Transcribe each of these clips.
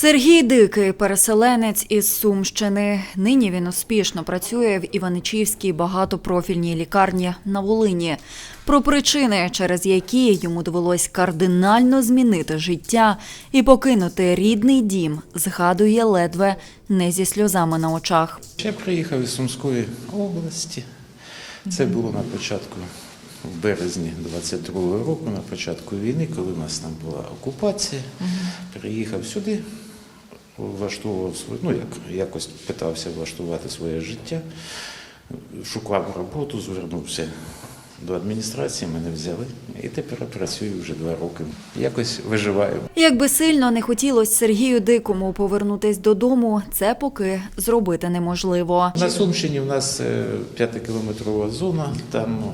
Сергій Дикий, переселенець із Сумщини. Нині він успішно працює в Іваничівській багатопрофільній лікарні на Волині. Про причини, через які йому довелось кардинально змінити життя і покинути рідний дім, згадує ледве не зі сльозами на очах. Я приїхав із Сумської області. Це було на початку, в березні 22-го року, на початку війни, коли у нас там була окупація. Приїхав сюди, влаштовував ну як якось питався влаштувати своє життя, шукав роботу, звернувся до адміністрації, мене взяли. І тепер працюю вже два роки. Якось виживаю. Якби сильно не хотілося Сергію Дикому повернутись додому, це поки зробити неможливо. На Сумщині в нас е, п'ятикілометрова зона, там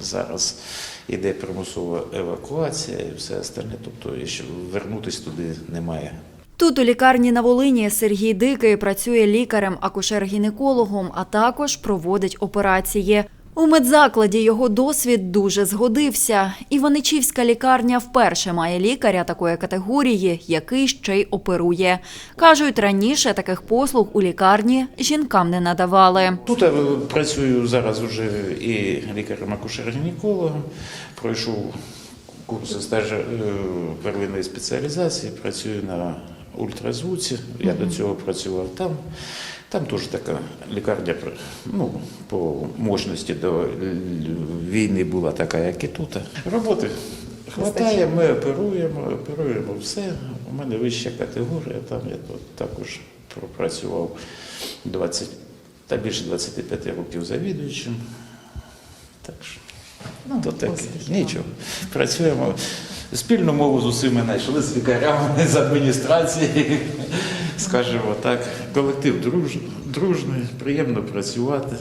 зараз іде примусова евакуація і все остальне. Тобто, якщо вернутися туди немає. Тут у лікарні на Волині Сергій Дикий працює лікарем, акушер-гінекологом, а також проводить операції. У медзакладі його досвід дуже згодився. Іваничівська лікарня вперше має лікаря такої категорії, який ще й оперує. Кажуть, раніше таких послуг у лікарні жінкам не надавали. Тут я працюю зараз вже і лікарем-акушер-гінекологом, пройшов курси стажу е, первинної спеціалізації, працюю на ультразвуці. Я до цього працював там. Там теж така лікарня ну, по мощності до війни була така, як і тут. Роботи хватає, ми оперуємо, оперуємо все. У мене вища категорія, там я також пропрацював 20, та більше 25 років завідуючим. Так що, ну, то таке, нічого. Працюємо. Спільну мову з усіма знайшли з лікарями, з адміністрації, скажімо так. Колектив друж, дружний, приємно працювати.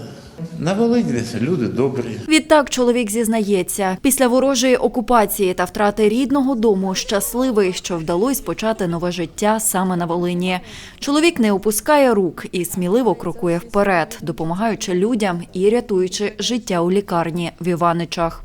На Волині люди добрі. Відтак чоловік зізнається, після ворожої окупації та втрати рідного дому щасливий, що вдалося почати нове життя саме на Волині. Чоловік не опускає рук і сміливо крокує вперед, допомагаючи людям і рятуючи життя у лікарні в Іваничах.